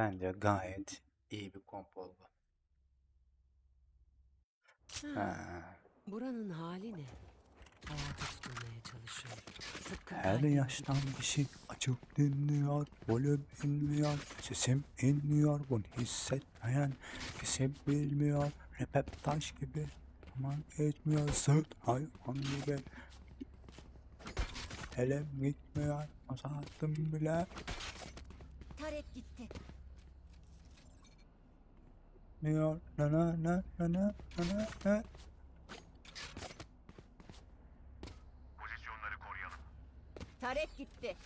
Bence gayet iyi bir komp oldu. Ha, Buranın hali ne? Hayata tutunmaya çalışıyor. Tıpkı her kalbim. yaştan kişi açıp dinliyor, volüm inmiyor, sesim inmiyor, bunu hissetmeyen kesin bilmiyor. Rap hep taş gibi, aman etmiyor, sırt hayvan gibi. Elim gitmiyor, uzattım bile. Tarek gitti. New Na na na na na na na. Pozisyonları koruyalım. Tarek gitti.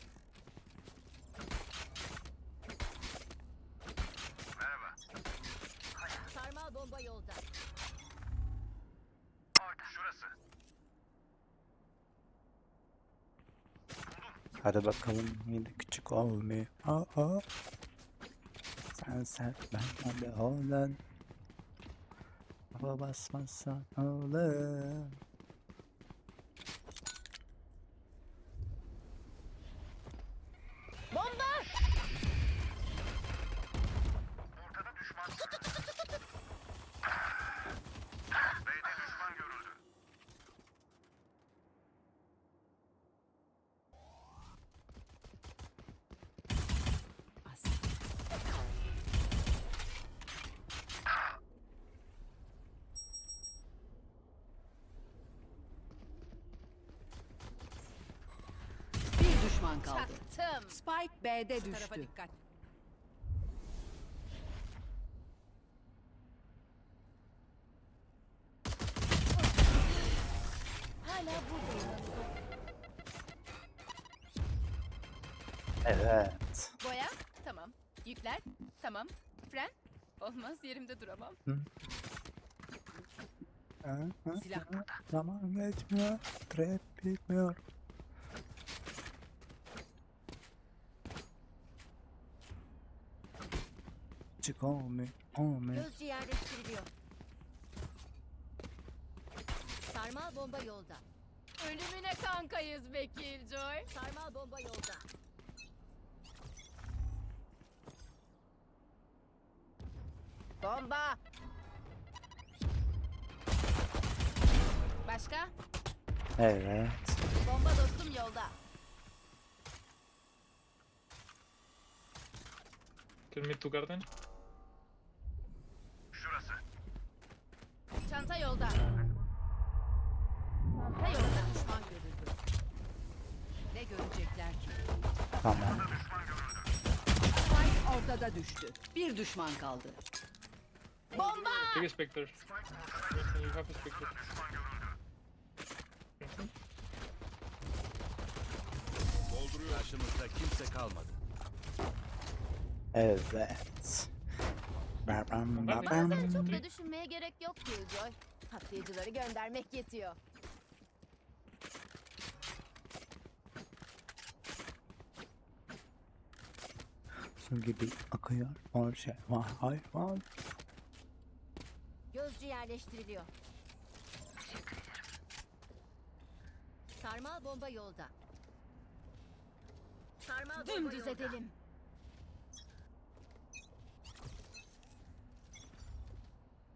Merhaba. Sarmal bomba yolda. Orada. Şurası. Hadi bakalım yine küçük olmuyor. Aa, aa. Sen sen ben ben de oğlan. Topa basmazsan ağlarım. Düşman kaldı. Çaktım. Spike B'de Tarafa düştü. dikkat. Hala buradayım. Evet. Boya, tamam. Yükler, tamam. Fren, olmaz yerimde duramam. Silah ha. Zaman geçmiyor. Trap bitmiyor. Çık olmuyor. Olmuyor. Gözcü yerleştiriliyor. Sarmal bomba yolda. Ölümüne kankayız be Killjoy. Sarmal bomba yolda. Bomba! Başka? Evet. Bomba dostum yolda. Kill me two garden. Ortada düştü. Bir düşman kaldı. Bomba! Take a spectre. Yes, you have a spectre. Karşımızda kimse kalmadı. Evet. Bam, bam, bam, Bazen bam. çok da düşünmeye gerek yok Killjoy. Patlayıcıları göndermek yetiyor. Su gibi akıyor. Her şey var. Hayvan. Gözcü yerleştiriliyor. Sarmal bomba yolda. Sarmal bomba Dümdüz yolda. edelim.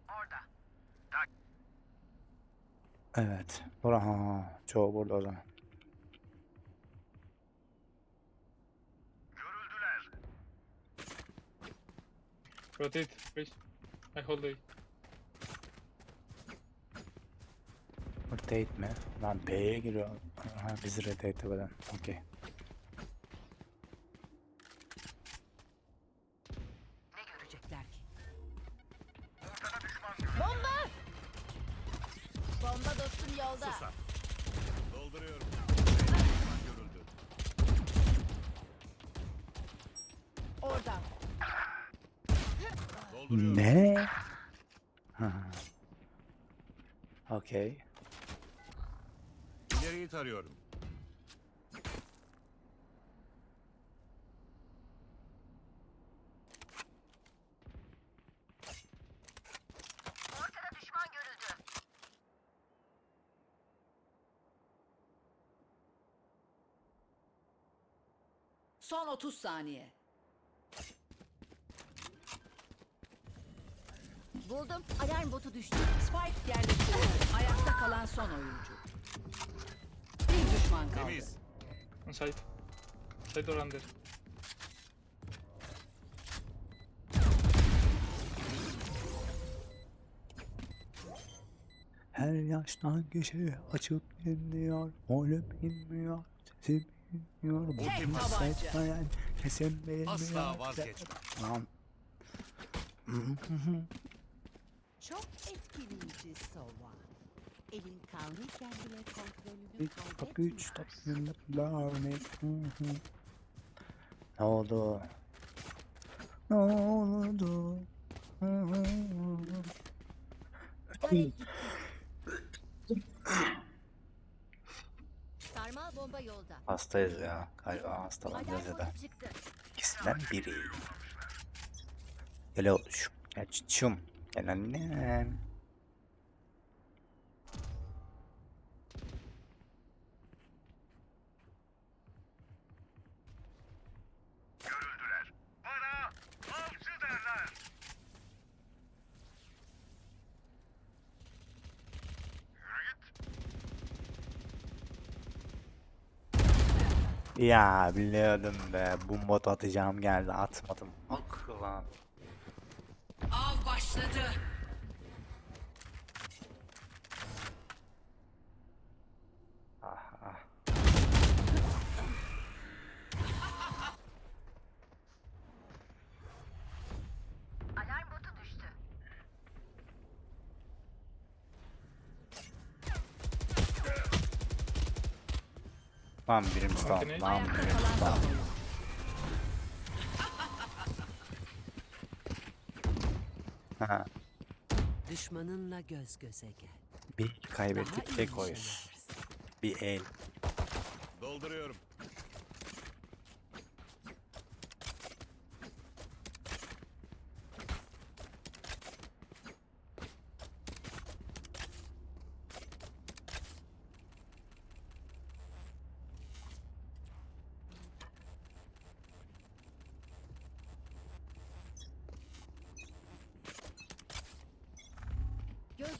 Orada. Evet. Bura ha. Çoğu burada o zaman. Rotate, please. I hold A. Rotate mi? Lan B'ye giriyor. Ha, bizi rotate etmeden. Okey. Son 30 saniye. Buldum. Alarm botu düştü. Spike yerleştirildi. Ayakta kalan son oyuncu. Bir düşman kaldı. Temiz. On site. Site or under. Her yaştan kişi açıp dinliyor. Onu bilmiyor. Sesi bilmiyor. Bu Tek tabanca. hissetmeyen kesin bilmiyor. Asla vazgeçme. Lan. Çok etkileyici Sova. Elin kanlıyken bile kontrolünü Bir kapı üç kaybetmiyorsun. tatlı Ne oldu? Ne oldu? Tarek gitti. Sarmal bomba yolda. Hastayız ya. Galiba hastalanacağız ya da. İkisinden biri. Oğlum. Gel çiçum. Gel annem. Ya biliyordum be. Bu mod atacağım geldi. Atmadım. Ak lan. Av başladı. Ah ah. Alarm botu düştü. Lan birim. Makine. Lan birim. Haha. Düşmanınla göz göze gel. Bir kaybettik tek yaparsın. Bir el. Dolduruyorum.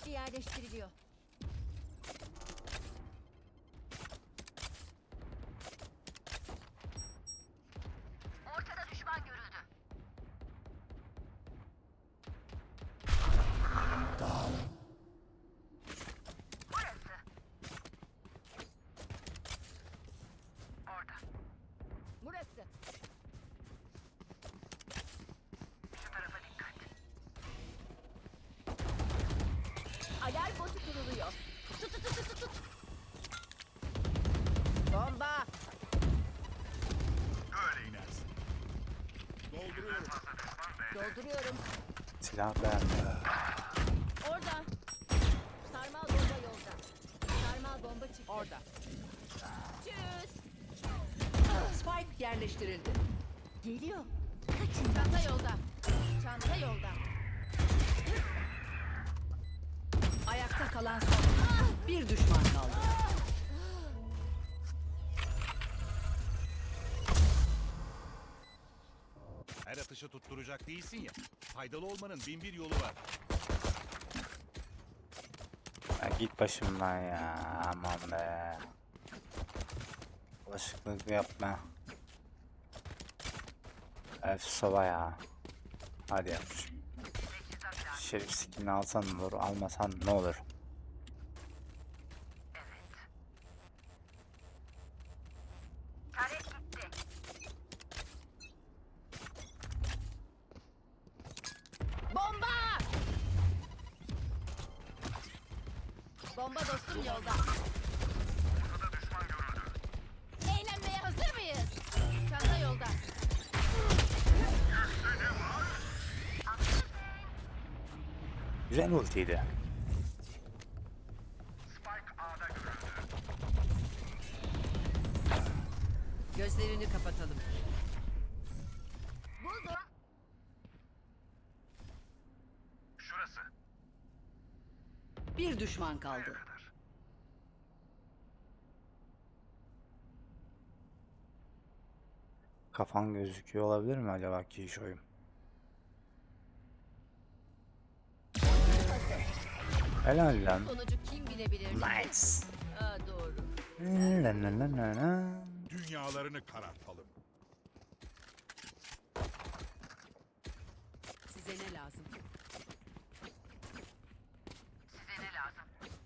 Yerleştiriliyor. Dolduruyorum. Dolduruyorum. Silah beğenmiyor. Orada. Sarmal bomba yolda. Sarmal bomba çıktı. Orada. Tschüss. Spike yerleştirildi. Geliyor. Çanta yolda. Çanta yolda. Ayakta kalan son. Bir düşman kaldı. Atışı tutturacak değilsin ya. Faydalı olmanın bin bir yolu var. Ya git başımdan ya. Aman be. Bulaşıklık yapma. Öf soba ya. Hadi yavrum. Şerif skinini alsan olur, almasan ne olur? Görüldü. Gözlerini kapatalım. Buldum. Şurası. Bir düşman kaldı. Kafan gözüküyor olabilir mi acaba ki iş Helal lan. Sonucu kim bilebilir? Nice. Aa, doğru. La la la la la. Dünyalarını karartalım. Size ne lazım?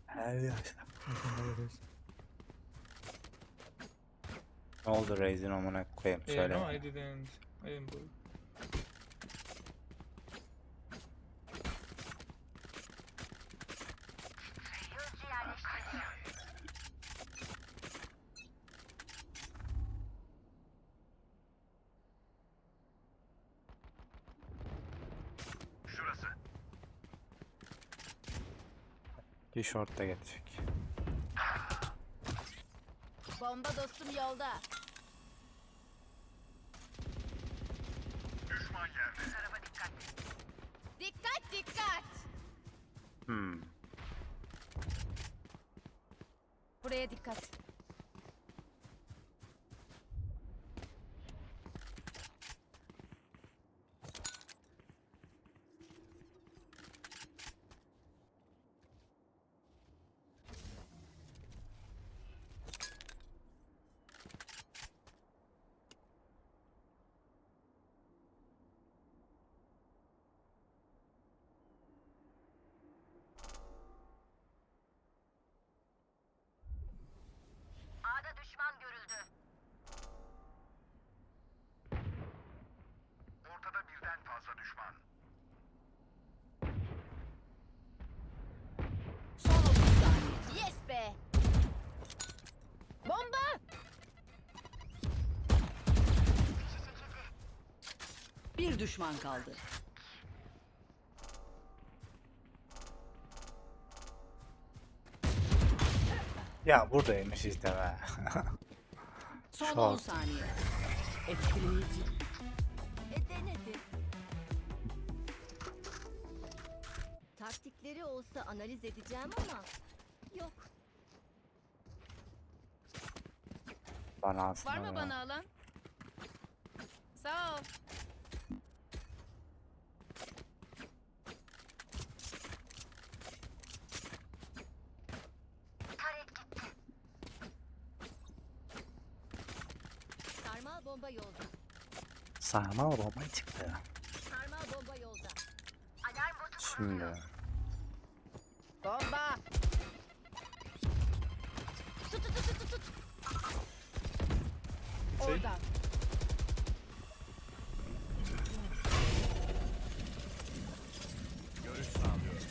Her yaşta. Ne oldu Raze'in amına koyayım Eh, söyle. no, I didn't. I didn't. Şurası. Bir short da gelecek. Bomba dostum yolda. Düşman yerde. Dikkat dikkat. Hmm. Buraya dikkat. A'da düşman görüldü. Ortada birden fazla düşman. Son 30 saniye. Yes be. Bomba. Bir düşman kaldı. Ya buradaymış işte be. Son Şort. 10 saniye. Etkileyici. E denedi. Taktikleri olsa analiz edeceğim ama yok. bana. Var mı ya. bana alan? Sağ ol. Sarmal bomba yolda. Sarmal bomba çıktı. Sarmal bomba yolda. Alarm botu Şimdi. Bomba. Tut tut tut tut tut. Say. Orada. Görüş sağlıyorum.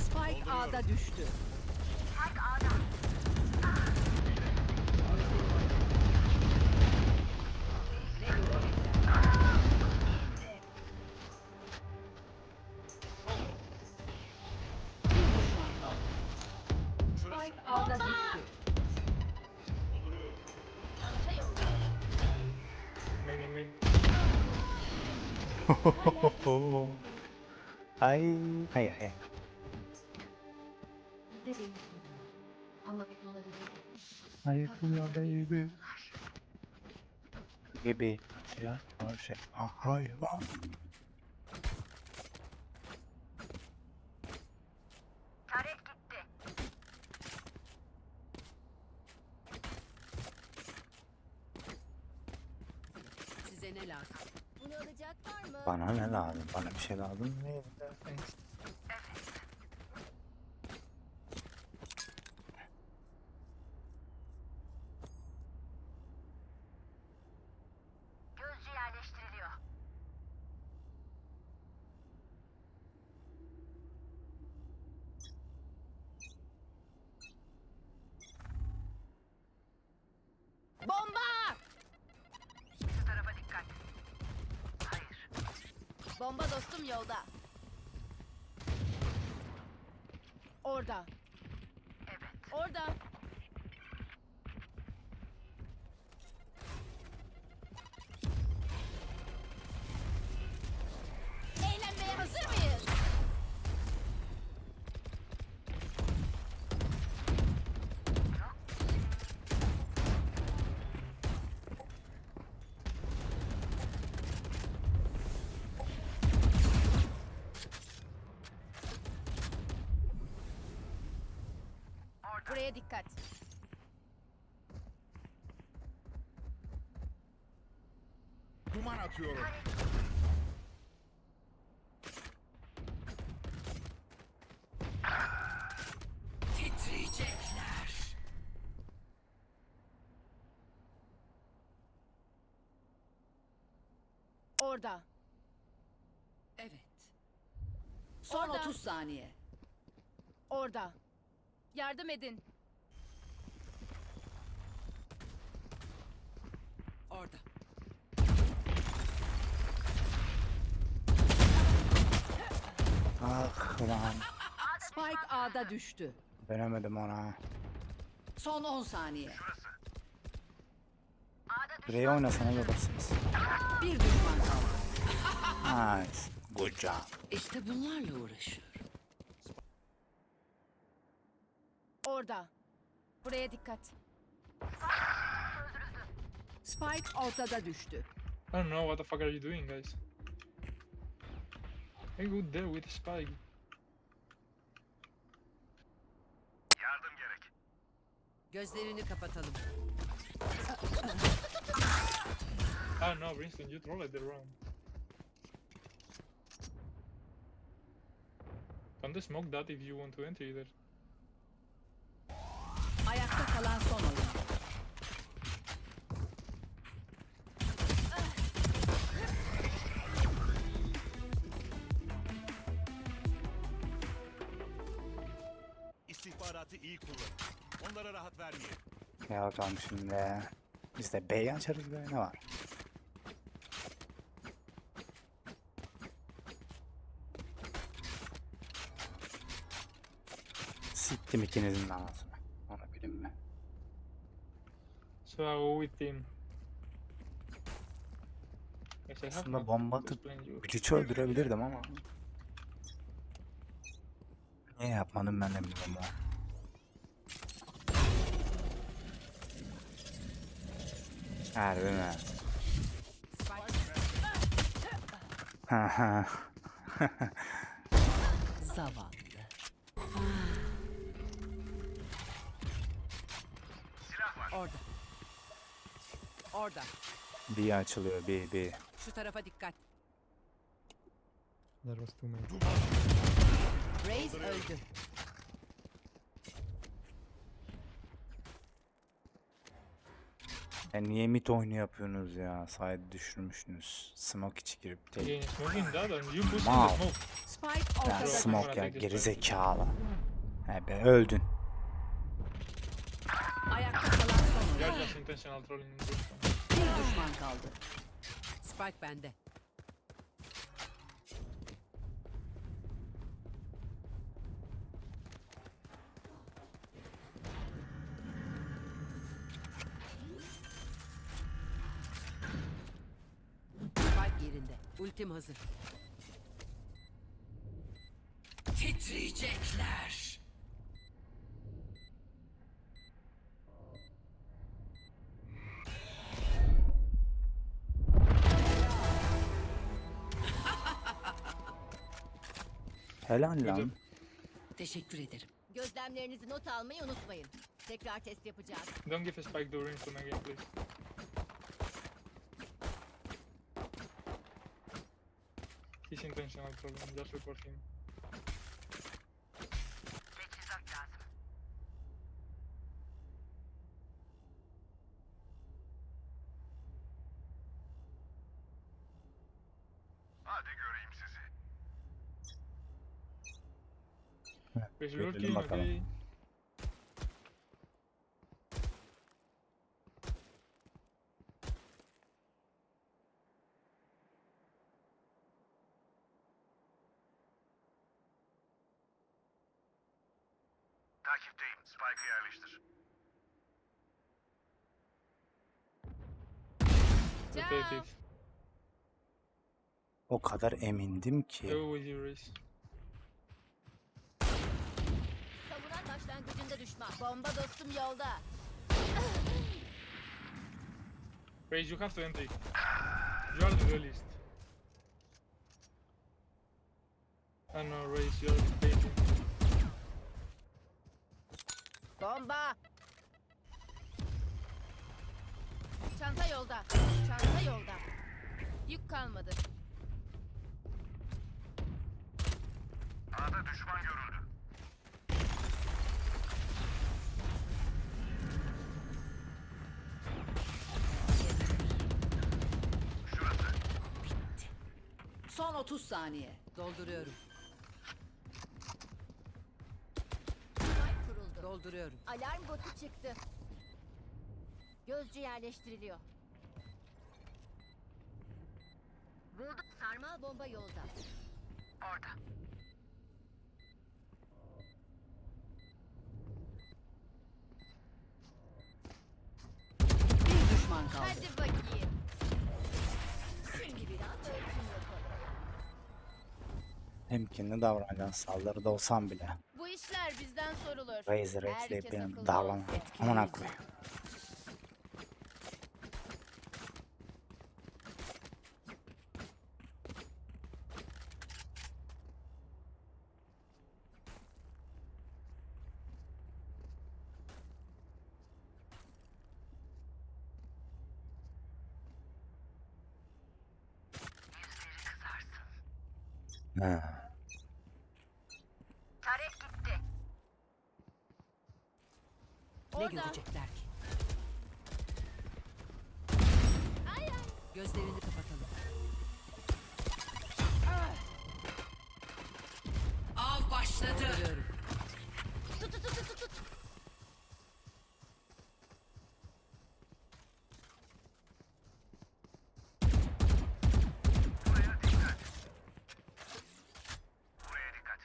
Spike A'da düştü. Bir ay ay ay. Hayır ya baby. Gibi. Ya her şey. Ah hayvan. Size ne lazım? Mı? Bana ne lazım? Bana bir şey lazım değil. Gözcü yerleştiriliyor. Bomba! Şu tarafa dikkat. Hayır. Bomba dostum yolda. Orada. Evet. Orada. Eğlenmeye hazır mıyız? Buraya dikkat. Duman atıyorum. Orada. Evet. Son Orada. 30 saniye. Orada. Yardım edin. Orada. Ah ulan. Spike A'da düştü. Dönemedim ona. Son 10 saniye. Buraya oynasana babasınız. Bir düşman kaldı. Nice. Good job. İşte bunlarla uğraşıyor. Orada. Buraya dikkat. Spike ortada düştü. I don't know what the fuck are you doing, guys. I go there with Spike. Yardım gerek. Gözlerini kapatalım. Ah no, Winston, you trolled the round. Can't smoke that if you want to enter either. Ayakta kalan son oyuncu. İstihbaratı iyi kullan. Onlara rahat vermeyin. Ya bakalım şimdi. Biz de B'yi açarız be ne var? Siktim ikinizin de Go with him. Aslında bomba atıp. Bleach'i öldürebilirdim ama. Niye yapmadım ben de bilmiyorum o. Harbi mi? Ha ha. Zavallı. Orada. Bir açılıyor bir bir. Şu tarafa dikkat. There was too many. Reis öldü. Ya niye mid oyunu yapıyorsunuz ya? Side düşürmüşsünüz. Smoke içi girip tek. That Wow. Spike Ya ortada. smoke ya gerizekalı. He be öldün. Ayakta kalan son just intentional trolling. Düşman kaldı. Spike bende. Spike yerinde. Ultim hazır. Helal lan. Teşekkür ederim. Gözlemlerinizi not almayı unutmayın. Tekrar test yapacağız. Don't give a spike to Winston again, please. He's intentional trolling, just report him. Görelim lurking, bakalım. okay? Takipteyim. Spike'ı yerleştir. İt. O kadar emindim ki. Go with. Savunan başlangıcında düşman. Bomba dostum yolda. Race, you have to enter. You are the duelist. I know, Race, you are baiting. Bomba. Çanta yolda. Çanta yolda. Yük kalmadı. A'da düşman görüldü. Son 30 saniye. Dolduruyorum. Spike kuruldu. Dolduruyorum. Alarm botu çıktı. Gözcü yerleştiriliyor. Buldum. Sarmal bomba yolda. Orada. Bir düşman kaldı. Hadi bakayım. Temkinli davranacaksın saldırıda olsam bile. Bu işler bizden sorulur. Razer ekleyip benim olsun. Amına koyayım. Ha. Ne görecekler ki? Gözlerini kapatalım. Av başladı. Tut tut tut tut tut. Buraya dikkat.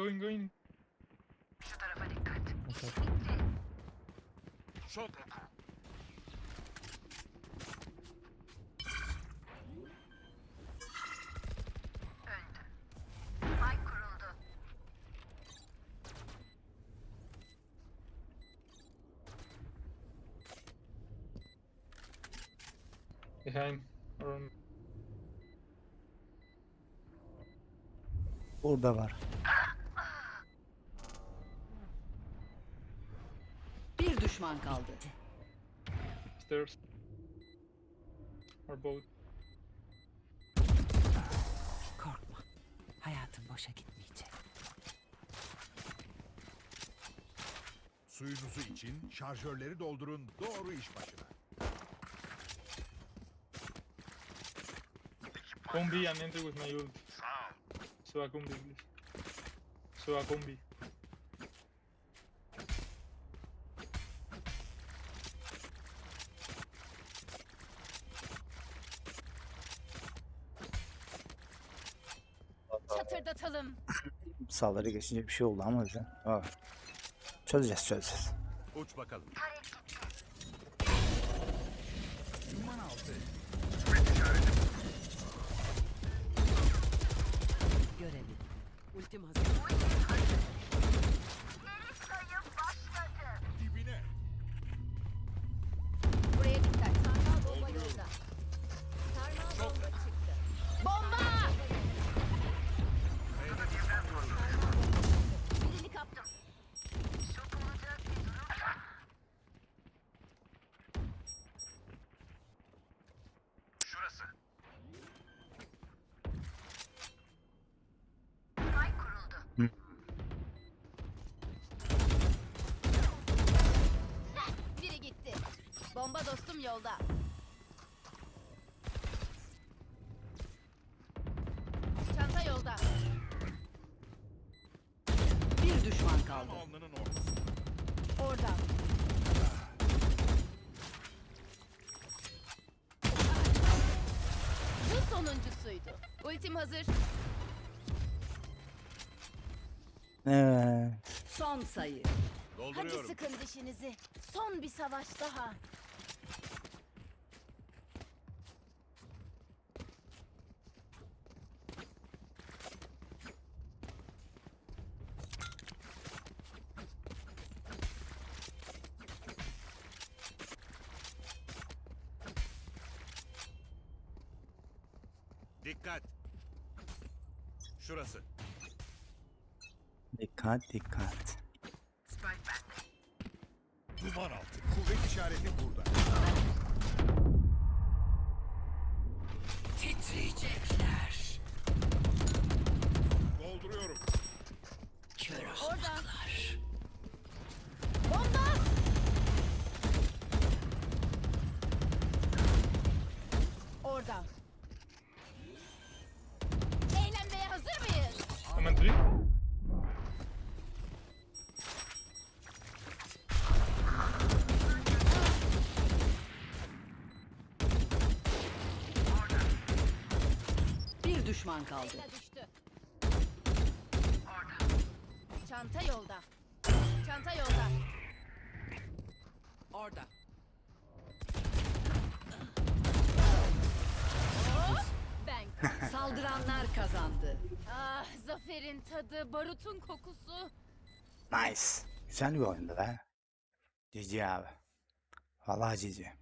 Going, going, going. Şok oku. Behind. Around. Burada var. Bir düşman kaldı. Stairs. Or both. Korkma. Hayatın boşa gitmeyecek. Suyunuzu için şarjörleri doldurun. Doğru iş başına. Combi and enter with my ult. Sağ ol. So a combi, please. So a combi. Saldırı geçince bir şey oldu ama bize. Aa. Çözeceğiz çözeceğiz. Uç bakalım. Görelim. Ultim hazır. Dostum yolda. Çanta yolda. Bir düşman kaldı. Alnının ortası. Orada. Bu sonuncusuydu. Ultim hazır. Evet. Son sayı. Hadi Dolduruyorum. sıkın dişinizi. Son bir savaş daha. Dikkat. Şurası. Dikkat dikkat. Duman düşman kaldı. Düştü. Çanta yolda. Çanta yolda. Orada. Ben. Saldıranlar kazandı. ah zaferin tadı, barutun kokusu. Nice. Güzel bir oyundu be. Cici abi. Vallahi cici.